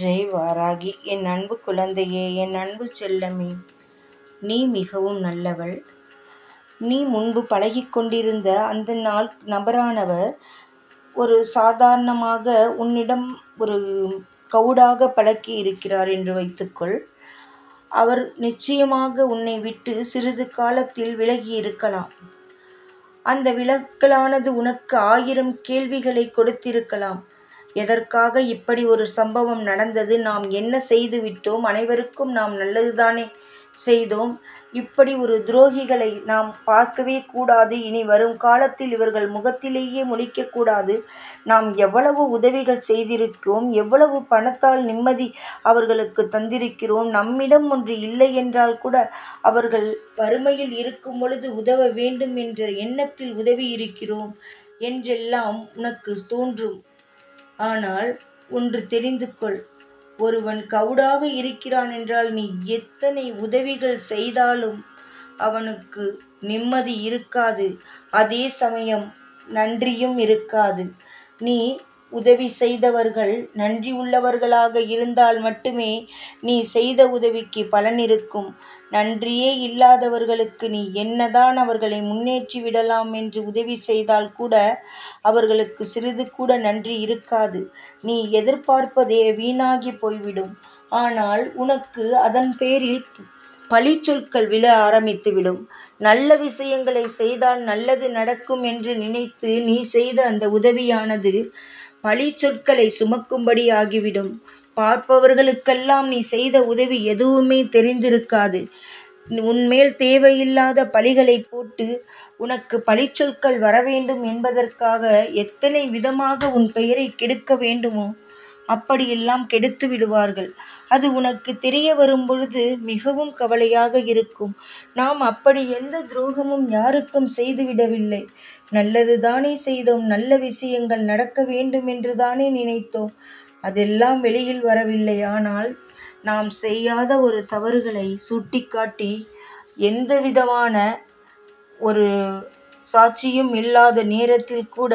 ஜெய் வாராகி என் அன்பு குழந்தையே என் அன்பு செல்லமே நீ மிகவும் நல்லவள். நீ முன்பு பழகிக் கொண்டிருந்த அந்த நாள் நபரானவர் ஒரு சாதாரணமாக உன்னிடம் ஒரு கவுடாக பழக்கி இருக்கிறார் என்று வைத்துக்கொள். அவர் நிச்சயமாக உன்னை விட்டு சிறிது காலத்தில் விலகி இருக்கலாம். அந்த விலக்கலானது உனக்கு ஆயிரம் கேள்விகளை கொடுத்திருக்கலாம். எதற்காக இப்படி ஒரு சம்பவம் நடந்தது? நாம் என்ன செய்து விட்டோம்? அனைவருக்கும் நாம் நல்லதுதானே செய்தோம். இப்படி ஒரு துரோகிகளை நாம் பார்க்கவே கூடாது. இனி வரும் காலத்தில் இவர்கள் முகத்திலேயே முழிக்கக்கூடாது நாம் எவ்வளவு உதவிகள் செய்திருக்கிறோம்? எவ்வளவு பணத்தால் நிம்மதி அவர்களுக்கு தந்திருக்கிறோம்? நம்மிடம் ஒன்று இல்லை என்றால் கூட அவர்கள் வறுமையில் இருக்கும் பொழுது உதவ வேண்டும் என்ற எண்ணத்தில் உதவி இருக்கிறோம் என்றெல்லாம் உனக்கு தோன்றும். ஆனால் ஒன்று தெரிந்து கொள் ஒருவன் கவுடாக இருக்கிறான் என்றால் நீ எத்தனை உதவிகள் செய்தாலும் அவனுக்கு நிம்மதி இருக்காது அதே சமயம் நன்றியும் இருக்காது. நீ உதவி செய்தவர்கள் நன்றி உள்ளவர்களாக இருந்தால் மட்டுமே நீ செய்த உதவிக்கு பலன் இருக்கும். நன்றியே இல்லாதவர்களுக்கு நீ என்னதான் அவர்களை முன்னேற்றி விடலாம் என்று உதவி செய்தால் கூட அவர்களுக்கு சிறிது கூட நன்றி இருக்காது. நீ எதிர்பார்ப்பதே வீணாகி போய்விடும். ஆனால் உனக்கு அதன் பேரில் பழிச்சொற்கள் விழ ஆரம்பித்துவிடும். நல்ல விஷயங்களை செய்தால் நல்லது நடக்கும் என்று நினைத்து நீ செய்த அந்த உதவியானது பழிச்சொற்களை சுமக்கும்படி ஆகிவிடும். பார்ப்பவர்களுக்கெல்லாம் நீ செய்த உதவி எதுவுமே தெரிந்திருக்காது. உன்மேல் தேவையில்லாத பழிகளை போட்டு உனக்கு பழிச்சொற்கள் வர வேண்டும் என்பதற்காக எத்தனை விதமாக உன் பெயரை கெடுக்க வேண்டுமோ அப்படியெல்லாம் கெடுத்து விடுவார்கள். அது உனக்கு தெரிய வரும்பொழுது மிகவும் கவலையாக இருக்கும். நாம் அப்படி எந்த துரோகமும் யாருக்கும் செய்துவிடவில்லை. நல்லது தானே செய்தோம். நல்ல விஷயங்கள் நடக்க வேண்டும் என்று தானே நினைத்தோம். அதெல்லாம் வெளியில் வரவில்லை. ஆனால் நாம் செய்யாத ஒரு தவறுகளை சுட்டிக்காட்டி எந்த விதமான ஒரு சாட்சியும் இல்லாத நேரத்தில் கூட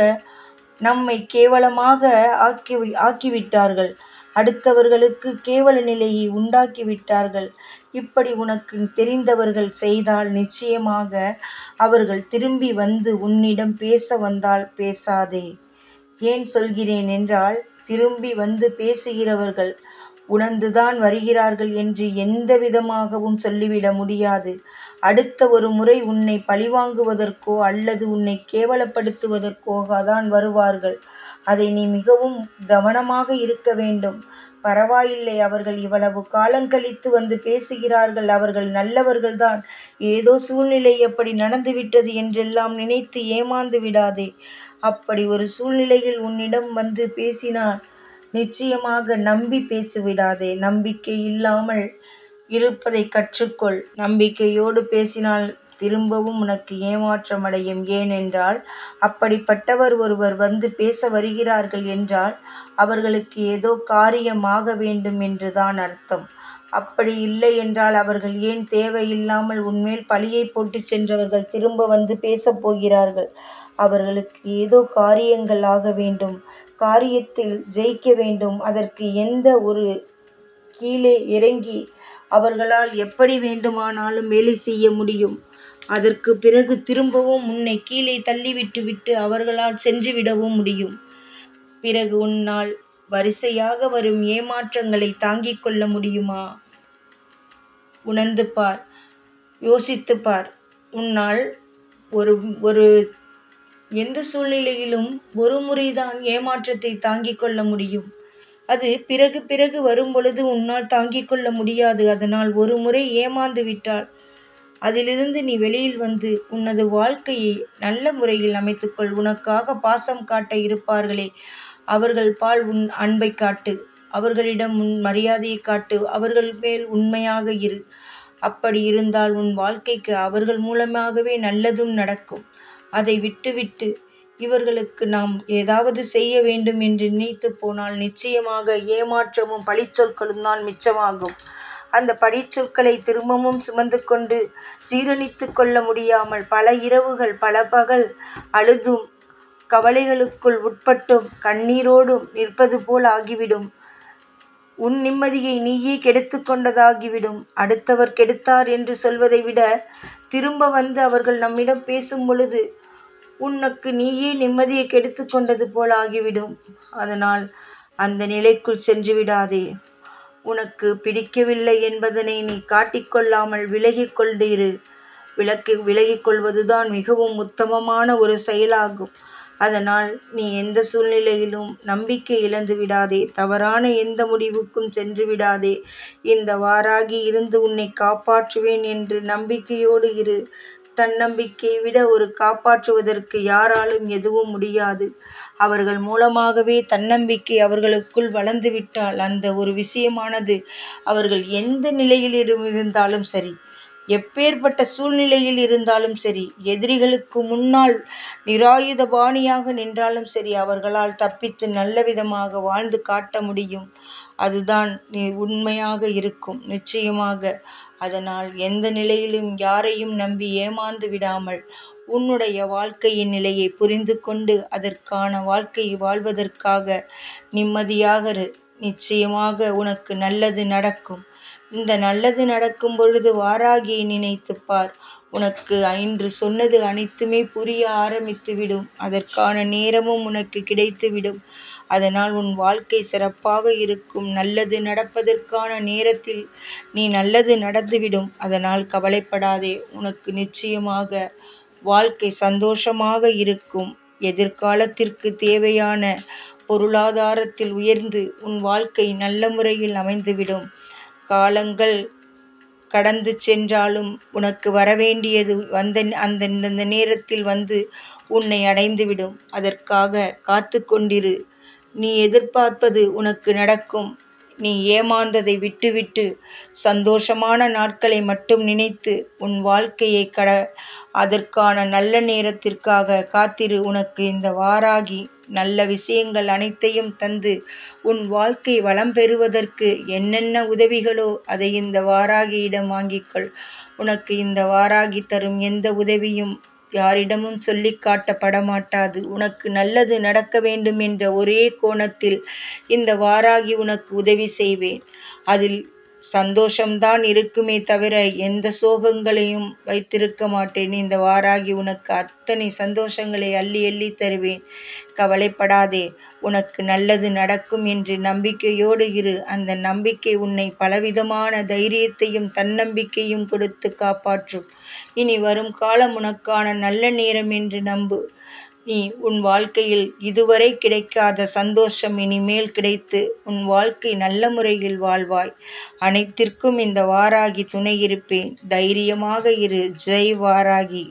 நம்மை கேவலமாக ஆக்கி ஆக்கிவிட்டார்கள். அடுத்தவர்களுக்கு கேவல நிலையை உண்டாக்கிவிட்டார்கள் இப்படி உனக்கு தெரிந்தவர்கள் செய்தால் நிச்சயமாக அவர்கள் திரும்பி வந்து உன்னிடம் பேச வந்தால் பேசாதே. ஏன் சொல்கிறேன் என்றால் திரும்பி வந்து பேசுகிறவர்கள் உணர்ந்துதான் வருகிறார்கள் என்று எந்த விதமாகவும் சொல்லிவிட முடியாது. அடுத்த ஒரு முறை உன்னை பழிவாங்குவதற்கோ அல்லது உன்னை கேவலப்படுத்துவதற்கோ தான் வருவார்கள். அதை நீ மிகவும் கவனமாக இருக்க வேண்டும். பரவாயில்லை அவர்கள் இவ்வளவு காலங்கழித்து வந்து பேசுகிறார்கள். அவர்கள் நல்லவர்கள்தான். ஏதோ சூழ்நிலை எப்படி நடந்துவிட்டது என்றெல்லாம் நினைத்து ஏமாந்து விடாதே. அப்படி ஒரு சூழ்நிலையில் உன்னிடம் வந்து பேசினால் நிச்சயமாக நம்பி பேசிவிடாதே. நம்பிக்கை இல்லாமல் இருப்பதை கற்றுக்கொள். நம்பிக்கையோடு பேசினால் திரும்பவும் உனக்கு ஏமாற்றம் அடையும் ஏனென்றால் அப்படிப்பட்டவர் ஒருவர் வந்து பேச வருகிறார்கள் என்றால் அவர்களுக்கு ஏதோ காரியமாக வேண்டும் என்றுதான் அர்த்தம். அப்படி இல்லை என்றால் அவர்கள் ஏன் தேவையில்லாமல் உன்மேல் பழியை போட்டு சென்றவர்கள் திரும்ப வந்து பேசப் போகிறார்கள்? அவர்களுக்கு ஏதோ காரியங்கள் ஆக வேண்டும். காரியத்தில் ஜெயிக்க வேண்டும். அதற்கு எந்த ஒரு கீழே இறங்கி அவர்களால் எப்படி வேண்டுமானாலும் வேலை செய்ய முடியும்? அதற்கு பிறகு திரும்பவும் உன்னை கீழே தள்ளிவிட்டு விட்டு அவர்களால் சென்று விடவும் முடியும். பிறகு உன்னால் வரிசையாக வரும் ஏமாற்றங்களை தாங்கிக் கொள்ள முடியுமா? உணர்ந்து பார் யோசித்து பார். உன்னால் ஒரு ஒரு எந்த சூழ்நிலையிலும் ஒரு முறைதான் ஏமாற்றத்தை தாங்கிக் கொள்ள முடியும். அது பிறகு பிறகு வரும் பொழுது உன்னால் தாங்கிக் கொள்ள முடியாது. அதனால் ஒரு முறை ஏமாந்து விட்டால் அதிலிருந்து நீ வெளியில் வந்து உனது வாழ்க்கையை நல்ல முறையில் அமைத்துக்கொள். உனக்காக பாசம் காட்ட இருப்பார்களே. அவர்கள் பால் உன் அன்பை காட்டு. அவர்களிடம் உன் மரியாதையை காட்டு. அவர்கள் மேல் உண்மையாக இரு. அப்படி இருந்தால் உன் வாழ்க்கைக்கு அவர்கள் மூலமாகவே நல்லதும் நடக்கும். அதை விட்டுவிட்டு இவர்களுக்கு நாம் ஏதாவது செய்ய வேண்டும் என்று நினைத்து போனால் நிச்சயமாக ஏமாற்றமும் பழிச்சொற்களும் தான் மிச்சமாகும். அந்த பழிச்சொற்களை திரும்பவும் சுமந்து கொண்டு ஜீரணித்து கொள்ள முடியாமல் பல இரவுகள் பல பகல் அழுதும் கவலைகளுக்குள் உட்பட்டும் கண்ணீரோடும் நிற்பது போல் ஆகிவிடும். உன் நிம்மதியை நீயே கெடுத்து கொண்டதாகிவிடும். அடுத்தவர் கெடுத்தார் என்று சொல்வதை விட திரும்ப வந்து அவர்கள் நம்மிடம் பேசும் பொழுது உனக்கு நீயே நிம்மதியை கெடுத்து கொண்டது போல் ஆகிவிடும். அதனால் அந்த நிலைக்குள் சென்று விடாதே. உனக்கு பிடிக்கவில்லை என்பதனை நீ காட்டிக்கொள்ளாமல் விலகிக் கொண்டிரு விலக்கு விலகிக் கொள்வதுதான் மிகவும் உத்தமமான ஒரு செயலாகும். அதனால் நீ எந்த சூழ்நிலையிலும் நம்பிக்கை இழந்து விடாதே. தவறான எந்த முடிவுக்கும் சென்று விடாதே. இந்த வாராகி இருந்து உன்னை காப்பாற்றுவேன் என்று நம்பிக்கையோடு இரு. தன்னம்பிக்கையை விட ஒரு காப்பாற்றுவதற்கு யாராலும் எதுவும் முடியாது. அவர்கள் மூலமாகவே தன்னம்பிக்கை அவர்களுக்குள் வளர்ந்துவிட்டால் அந்த ஒரு விஷயமானது அவர்கள் எந்த நிலையில் இருந்தாலும் சரி எப்பேற்பட்ட சூழ்நிலையில் இருந்தாலும் சரி எதிரிகளுக்கு முன்னால் நிராயுத பாணியாக நின்றாலும் சரி அவர்களால் தப்பித்து நல்ல விதமாக வாழ்ந்து காட்ட முடியும். அதுதான் உண்மையாக இருக்கும். நிச்சயமாக அதனால் எந்த நிலையிலும் யாரையும் நம்பி ஏமாந்து விடாமல் உன்னுடைய வாழ்க்கையின் நிலையை புரிந்து கொண்டு அதற்கான வாழ்க்கையை வாழ்வதற்காக நிம்மதியாக நிச்சயமாக உனக்கு நல்லது நடக்கும். இந்த நல்லது நடக்கும் பொழுது வாராகியை நினைத்துப் பார். உனக்கு இன்று சொன்னது அனைத்துமே புரிய ஆரம்பித்துவிடும். அதற்கான நேரமும் உனக்கு கிடைத்துவிடும். அதனால் உன் வாழ்க்கை சிறப்பாக இருக்கும். நல்லது நடப்பதற்கான நேரத்தில் நீ நல்லது நடந்துவிடும். அதனால் கவலைப்படாதே. உனக்கு நிச்சயமாக வாழ்க்கை சந்தோஷமாக இருக்கும். எதிர்காலத்திற்கு தேவையான பொருளாதாரத்தில் உயர்ந்து உன் வாழ்க்கை நல்ல முறையில் அமைந்துவிடும். காலங்கள் கடந்து சென்றாலும் உனக்கு வரவேண்டியது வந்த அந்த இந்த நேரத்தில் வந்து உன்னை அடைந்துவிடும். அதற்காக காத்து கொண்டிரு. நீ எதிர்பார்ப்பது உனக்கு நடக்கும். நீ ஏமாந்ததை விட்டுவிட்டு சந்தோஷமான நாட்களை மட்டும் நினைத்து உன் வாழ்க்கையை கட அதற்கான நல்ல நேரத்திற்காக காத்திரு. உனக்கு இந்த வாராகி நல்ல விஷயங்கள் அனைத்தையும் தந்து உன் வாழ்க்கை வளம் பெறுவதற்கு என்னென்ன உதவிகளோ அதை இந்த வாராகியிடம் வாங்கிக்கொள் உனக்கு இந்த வாராகி தரும் எந்த உதவியும் யாரிடமும் சொல்லி காட்டப்பட மாட்டாது உனக்கு நல்லது நடக்க வேண்டும் என்ற ஒரே கோணத்தில் இந்த வாராகி உனக்கு உதவி செய்வேன். அதில் சந்தோஷம்தான் இருக்குமே தவிர எந்த சோகங்களையும் வைத்திருக்க மாட்டேன். இந்த வாராகி உனக்கு அத்தனை சந்தோஷங்களை அள்ளி அள்ளி தருவேன். கவலைப்படாதே உனக்கு நல்லது நடக்கும் என்று நம்பிக்கையோடு இரு. அந்த நம்பிக்கை உன்னை பலவிதமான தைரியத்தையும் தன்னம்பிக்கையும் கொடுத்து காப்பாற்றும். இனி வரும் காலம் உனக்கான நல்ல நேரம் என்று நம்பு. நீ உன் வாழ்க்கையில் இதுவரை கிடைக்காத சந்தோஷம் இனிமேல் கிடைத்து உன் வாழ்க்கை நல்ல முறையில் வாழ்வாய். அனைத்திற்கும் இந்த வாராகி துணை இருப்பேன். தைரியமாக இரு. ஜெய் வாராகி.